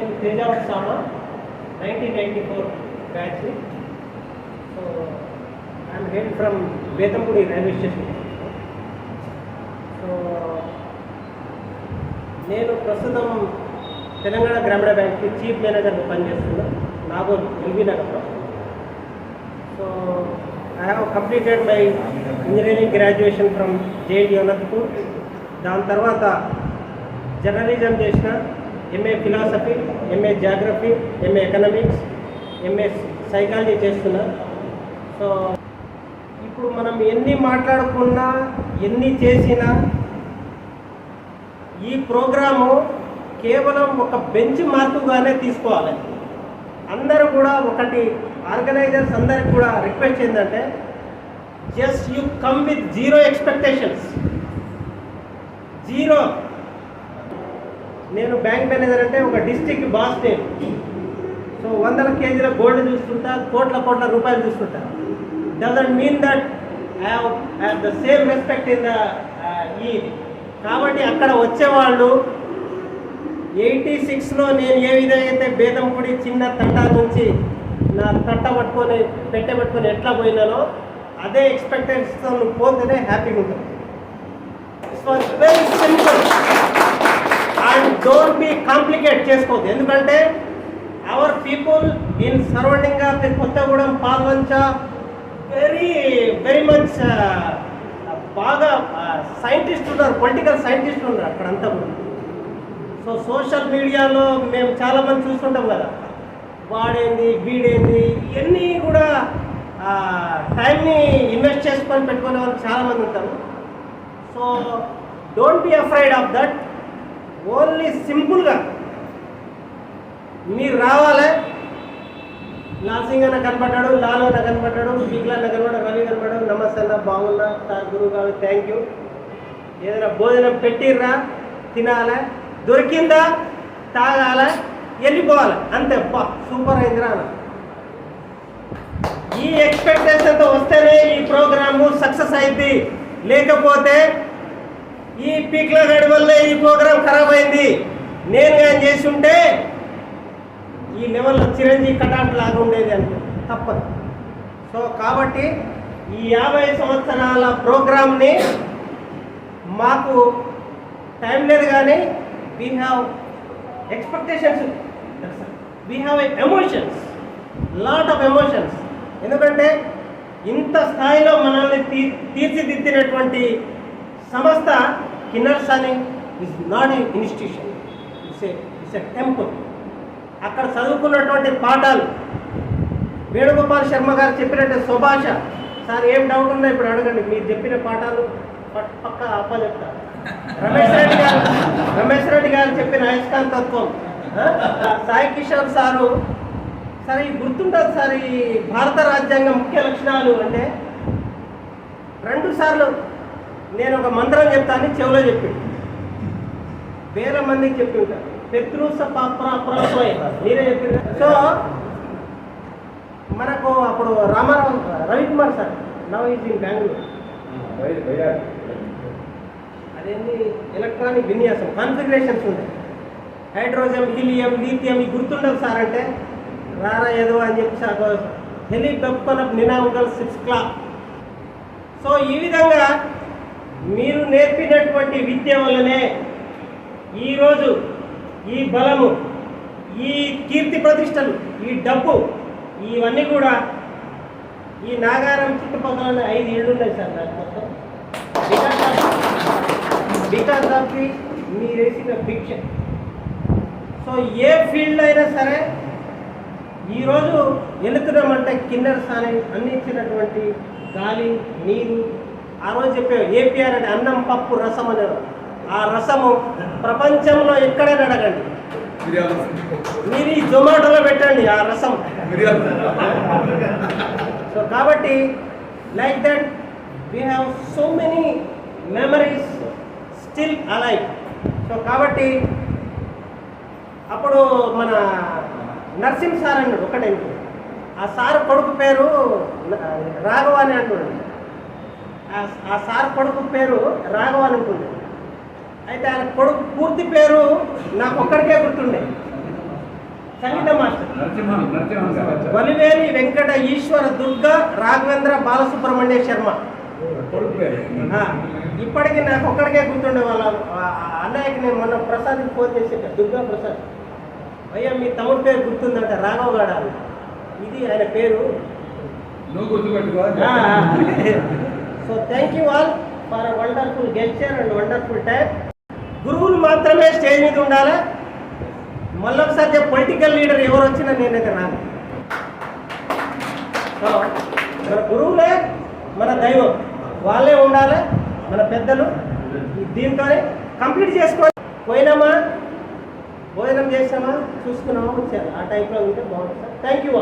నేను Teja ఉత్సామా nineteen ninety four batch so I'm head from Bethampudi railway station so నేను ప్రస్తుతం తెలంగాణ గ్రామీణ బ్యాంక్కి చీఫ్ మేనేజర్గా పనిచేస్తున్నా నాగోల్ ఎల్బీ నగర్లో. So I have completed my engineering graduation from JNT Anantapur దాని తర్వాత జర్నలిజం చేసిన MA philosophy MA geography MA economics MA psychology చేస్తున్నా. సో ఇప్పుడు మనం ఎన్ని మాట్లాడుకున్నా ఎన్ని చేసినా ఈ ప్రోగ్రాము కేవలం ఒక బెంచ్ మార్కుగానే తీసుకోవాలి. అందరూ కూడా ఒకటి ఆర్గనైజర్స్ అందరికి కూడా రిక్వెస్ట్ ఏంటంటే just you come with zero expectations zero నేను బ్యాంక్ మేనేజర్ అంటే ఒక డిస్టిక్ బాస్ నేను. సో వందల కేజీల గోల్డ్ చూస్తుంటా కోట్ల కోట్ల రూపాయలు చూస్తుంటా. Doesn't mean that I have the same respect in the ఈ కాబట్టి అక్కడ వచ్చేవాళ్ళు ఎయిటీ సిక్స్లో నేను ఏ విధంగా అయితే బేదంపూడి చిన్న తట్ట నుంచి నా తట్ట పట్టుకొని పెట్టె పట్టుకొని ఎట్లా పోయినానో అదే ఎక్స్పెక్టేషన్తో నువ్వు పోతేనే హ్యాపీగా ఉంటుంది సో వెరీ సింపుల్ కాంప్లికేట్ చేసుకోవద్దు. ఎందుకంటే our people in surrounding of the Kothagudem Palvancha very very much బాగా uh, సైంటిస్ట్ ఉన్నారు పొలిటికల్ సైంటిస్ట్ ఉన్నారు అక్కడంతా కూడా. సో సోషల్ మీడియాలో మేము చాలామంది చూస్తుంటాం కదా. వాడేంది వీడేంది ఇవన్నీ కూడా టైంని ఇన్వెస్ట్ చేసుకొని పెట్టుకునే వాళ్ళు చాలామంది ఉంటారు. So don't be afraid of that only సింపుల్గా మీరు రావాలి. లాల్ సింగ్ అన్న కనపడ్డాడు లాలు అన్న కనపడ్డాడు బిగ్లా అన్న కనపడ్డాడు రవి కనపడ్డాడు. నమస్తే అన్న బాగున్నా? సార్ గురువు గారు థ్యాంక్ యూ ఏదైనా భోజనం పెట్టిర్రా? తినాలా. దొరికిందా? తాగాల. వెళ్ళిపోవాలి. అంతే అబ్బా సూపర్ అయిందిరా అన్న ఈ ఎక్స్పెక్టేషన్తో వస్తేనే ఈ ప్రోగ్రాము సక్సెస్ అయింది. లేకపోతే ఈ పీక్ల గడి వల్లే ఈ ప్రోగ్రామ్ ఖరాబ్ అయింది. నేను కానీ చేసి ఉంటే ఈ లెవెల్లో చిరంజీవి కటాఫ్ లాగా ఉండేది అంటే తప్పదు. సో కాబట్టి ఈ యాభై సంవత్సరాల ప్రోగ్రామ్ని మాకు టైం లేదు కానీ we have expectations we have emotions lot of emotions ఎందుకంటే ఇంత స్థాయిలో మనల్ని తీ తీర్చిదిద్దినటువంటి సంస్థ కిన్నర్స్ అని is not a institution it's a it's a temple అక్కడ చదువుకున్నటువంటి పాఠాలు. వేణుగోపాల్ శర్మ గారు చెప్పినట్టు సుభాష సార్ ఏం డౌట్ ఉన్నా ఇప్పుడు అడగండి మీరు చెప్పిన పాఠాలు పక్క అప్ప చెప్తారు రమేష్ రెడ్డి గారు రమేష్ రెడ్డి గారు చెప్పిన అయస్కాంత తత్వం. సాయి కిషోర్ సారు సరే ఈ గుర్తుంటుంది సార్ ఈ భారత రాజ్యాంగం ముఖ్య లక్షణాలు అంటే రెండు సార్లు నేను ఒక మంత్రం చెప్తాను చెవిలో చెప్పి. వేల మందికి చెప్పి ఉంటాను పితృస మీరే చెప్పారు సో మనకు అప్పుడు Ramarao Ravikumar sir now is in Bengaluru. అదేంటి ఎలక్ట్రానిక్ విన్యాసం కాన్ఫిగరేషన్స్ ఉంటాయి హైడ్రోజన్ హీలియం లీథియం ఈ గుర్తుండదు సార్ అంటే? రారా ఏదో అని చెప్పి సార్ హెలి పెప్పన సిక్స్ క్లాక్ సో ఈ విధంగా మీరు నేర్పినటువంటి విద్య వల్లనే ఈరోజు ఈ బలము ఈ కీర్తి ప్రతిష్టలు ఈ డబ్బు ఇవన్నీ కూడా ఈ నాగారం చుట్టుపక్కల ఐదు ఇళ్ళు ఉన్నాయి సార్ నాకు మొత్తం. బికాస్ ఆఫ్ ది మీరు వేసిన భిక్ష. సో ఏ ఫీల్డ్ అయినా సరే ఈరోజు వెళుతున్నామంటే కిన్నర్ సాని అందించినటువంటి గాలి నీరు ఆ రోజు చెప్పే ఏపీఆర్ అంటే అన్నం పప్పు రసం అనేవారు. ఆ రసము ప్రపంచంలో ఎక్కడైనా అడగండి. మీరు ఈ జొమాటోలో పెట్టండి ఆ రసం. సో కాబట్టి like that we have so many memories still alive so కాబట్టి అప్పుడు మన నరసింహ సార్ అన్నాడు ఒకటే ఆ సార్ కొడుకు పేరు రాఘవ అని అంటున్నాడు ఆ- సార్ కొడుకు పేరు రాఘవ అని ఉంటుంది అయితే ఆయన కొడుకు పూర్తి పేరు నాకు ఒక్కడికే గుర్తుండే. సంగీత మాస్టర్. వలివేలి వెంకట ఈశ్వర దుర్గా రాఘవేంద్ర బాలసుబ్రహ్మణ్య శర్మ. ఇప్పటికి నాకు ఒక్కడికే గుర్తుండే వాళ్ళ అన్నయ్యకి నేను మొన్న ప్రసాద్కి ఫోన్ చేసేట. దుర్గా ప్రసాద్. అయ్యా మీ తమ్ముడు పేరు గుర్తుందంట రాఘవ్ గాడ. ఇది ఆయన పేరు. నువ్వు గుర్తుపెట్టుకో. So thank you all for wonderful gesture and wonderful time గురువులు మాత్రమే స్టేజ్ మీద ఉండాలా? మళ్ళొకసారి ఒకసారి పొలిటికల్ లీడర్ ఎవరు వచ్చినా నేనైతే రాను మన గురువులే మన దైవం. వాళ్ళే ఉండాలి? మన పెద్దలు? దీంతోనే కంప్లీట్ చేసుకోవాలి పోయినామా? భోజనం చేసామా? చూసుకున్నామా? వచ్చారు ఆ టైప్లో ఉంటే బాగుంటుంది. Sir thank you